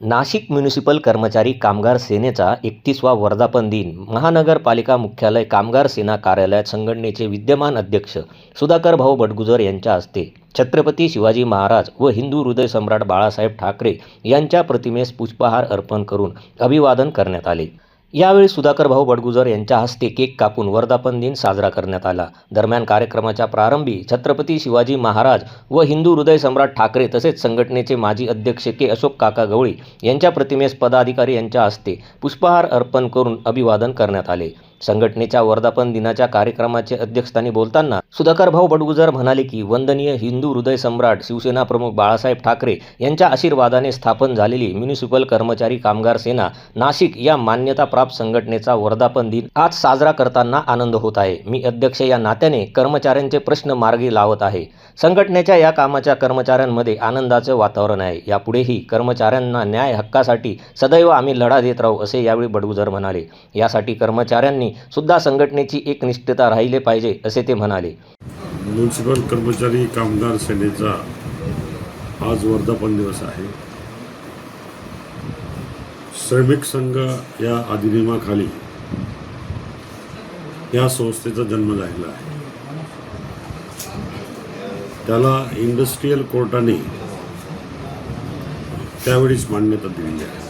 Nashik municipal कर्मचारी कामगार सेनेचा एकतीसवा वर्धापन दिन. महानगरपालिका मुख्यालय कामगार सेना कार्यालयात संघटनेचे विद्यमान अध्यक्ष सुधाकर भाऊ बडगुजर यांच्या हस्ते छत्रपती शिवाजी महाराज व हिंदू हृदय सम्राट बाळासाहेब ठाकरे यांच्या प्रतिमेस पुष्पहार अर्पण करून अभिवादन करण्यात आले. यावेळी सुधाकर भाऊ बडगुजर यांच्या हस्ते केक कापून वर्धापन दिन साजरा करण्यात आला. दरम्यान कार्यक्रमाच्या प्रारंभी छत्रपती शिवाजी महाराज व हिंदू हृदय सम्राट ठाकरे तसेच संघटनेचे माजी अध्यक्ष के अशोक काका गवळी यांच्या प्रतिमेस पदाधिकारी यांच्या हस्ते पुष्पहार अर्पण करून अभिवादन करण्यात आले. संघटनेच्या वर्धापन दिनाच्या कार्यक्रमाचे अध्यक्षस्थानी बोलताना सुधाकर भाऊ बडगुजर म्हणाले की वंदनीय हिंदू हृदय सम्राट शिवसेना प्रमुख बाळासाहेब ठाकरे यांच्या आशीर्वादाने स्थापन झालेली म्युनिसिपल कर्मचारी कामगार सेना नाशिक या मान्यताप्राप्त संघटनेचा वर्धापन दिन आज साजरा करताना आनंद होत आहे. मी अध्यक्ष या नात्याने कर्मचाऱ्यांचे प्रश्न मार्गी लावत आहे. संघटनेच्या या कामाच्या कर्मचाऱ्यांमध्ये आनंदाचे वातावरण आहे. यापुढेही कर्मचाऱ्यांना न्याय हक्कासाठी सदैव आम्ही लढा देत राहू असे यावेळी बडगुजर म्हणाले. यासाठी कर्मचाऱ्यांनी सुद्धा संघटनेची एक निष्ठता राहिले पाहिजे असे ते म्हणाले. म्युन्सिपल कर्मचारी कामगार सेनेचा आज वर्धापन दिवस आहे. श्रमिक संघ या अधिनियमाखाली या संस्थेचा जन्म झालेला आहे. त्याला इंडस्ट्रीयल कोर्टाने त्यावेळीच मान्यता दिलेली आहे.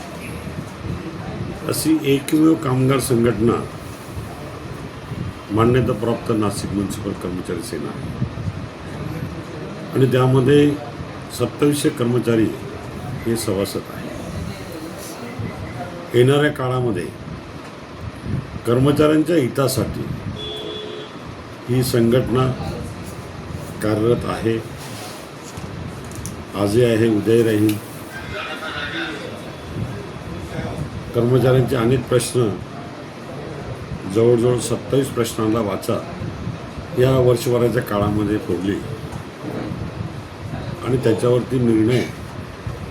अशी एकमेव कामगार संघटना मान्यताप्राप्त नाशिक म्युन्सिपल कर्मचारी सेना. आहे आणि त्यामध्ये सत्तावीसशे कर्मचारी हे सभासद आहे येणाऱ्या काळामध्ये कर्मचाऱ्यांच्या हितासाठी ही संघटना कार्यरत आहे. आजही आहे उद्याही राहील. कर्मचाऱ्यांचे अनेक प्रश्न जवळजवळ सत्तावीस प्रश्नांना वाचा या वर्षभराच्या काळामध्ये फोडली. आणि त्याच्यावरती निर्णय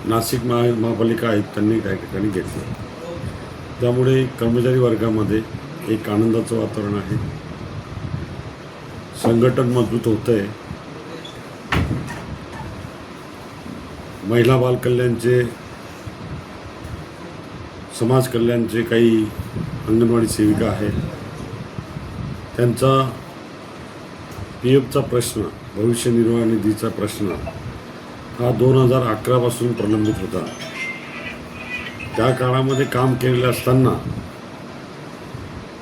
नाशिक महा महापालिका आयुक्तांनी काही ठिकाणी घेतले. त्यामुळे कर्मचारी वर्गामध्ये एक आनंदाचं वातावरण आहे. संघटन मजबूत होतं आहे महिला बालकल्याणचे समाज कल्याणचे काही अंगणवाडी सेविका आहेत. त्यांचा पी एफचा प्रश्न भविष्य निर्वाह निधीचा प्रश्न हा दोन हजार अकरापासून प्रलंबित होता. त्या काळामध्ये काम केलेले असताना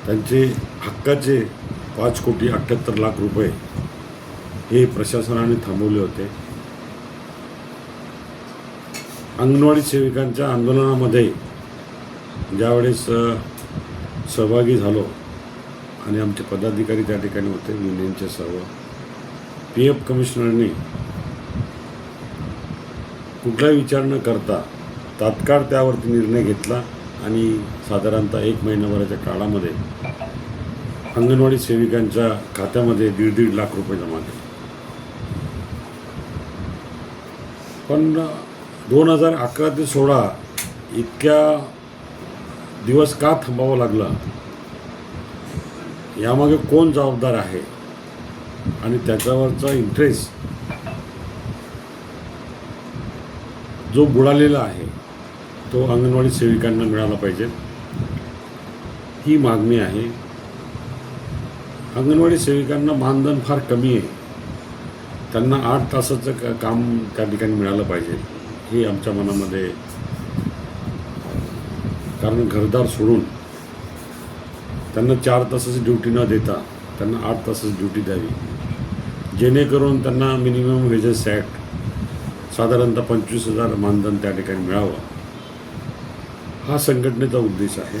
त्यांचे हक्काचे पाच कोटी अठ्ठ्याहत्तर लाख रुपये हे प्रशासनाने थांबवले होते. अंगणवाडी सेविकांच्या आंदोलनामध्ये ज्यावेळेस सहभागी झालो. आणि आमचे पदाधिकारी त्या ठिकाणी होते युनियनचे सर्व. पी एफ कमिशनरने कुठला विचार न करता तात्काळ त्यावरती निर्णय घेतला आणि साधारणतः एक महिनाभराच्या काळामध्ये अंगणवाडी सेविकांच्या खात्यामध्ये दीड दीड लाख रुपये जमा केले. पण दोन हजार अकरा ते सोळा इतक्या दिवस का थांबावं लागला? यामागे कोण जबाबदार आहे? आणि त्याच्यावरचा इंटरेस्ट जो बुडालेला आहे तो अंगणवाडी सेविकांना मिळाला पाहिजे. ही मागणी आहे. अंगणवाडी सेविकांना मानधन फार कमी आहे. त्यांना आठ तासाचं काम त्या ठिकाणी मिळालं पाहिजे. ही आमच्या मनामध्ये कारण घरदार सोडून त्यांना चार तासाची ड्युटी न देता त्यांना आठ तासाची ड्युटी द्यावी. जेणेकरून त्यांना मिनिमम वेजेस ॲक्ट साधारणतः पंचवीस हजार मानधन त्या ठिकाणी मिळावं. हा संघटनेचा उद्देश आहे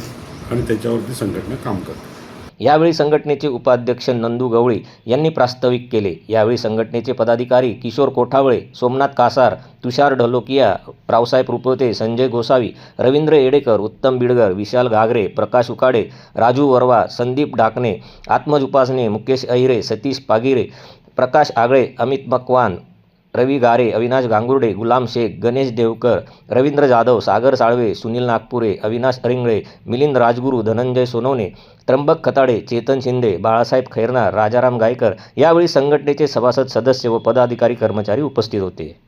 आणि त्याच्यावरती संघटना काम करते. यावेळी संघटनेचे उपाध्यक्ष नंदू गवळी यांनी प्रास्ताविक केले. यावेळी संघटनेचे पदाधिकारी किशोर कोठावळे सोमनाथ कासार तुषार ढलोकिया रावसाहेब रुपवते संजय गोसावी रवींद्र येडेकर उत्तम बिडगर विशाल घागरे प्रकाश उकाडे राजू वरवा संदीप डाकणे आत्मज उपासने मुकेश अहिरे सतीश पागिरे प्रकाश आगळे अमित मकवान रवी गारे अविनाश गांगुर्डे गुलाम शेख गणेश देवकर रवींद्र जाधव सागर साळवे सुनील नागपुरे अविनाश अरिंगळे मिलिंद राजगुरू धनंजय सोनवणे त्र्यंबक खताडे चेतन शिंदे बाळासाहेब खैरनार राजाराम गायकर यावेळी संघटनेचे सभासद सदस्य व पदाधिकारी कर्मचारी उपस्थित होते.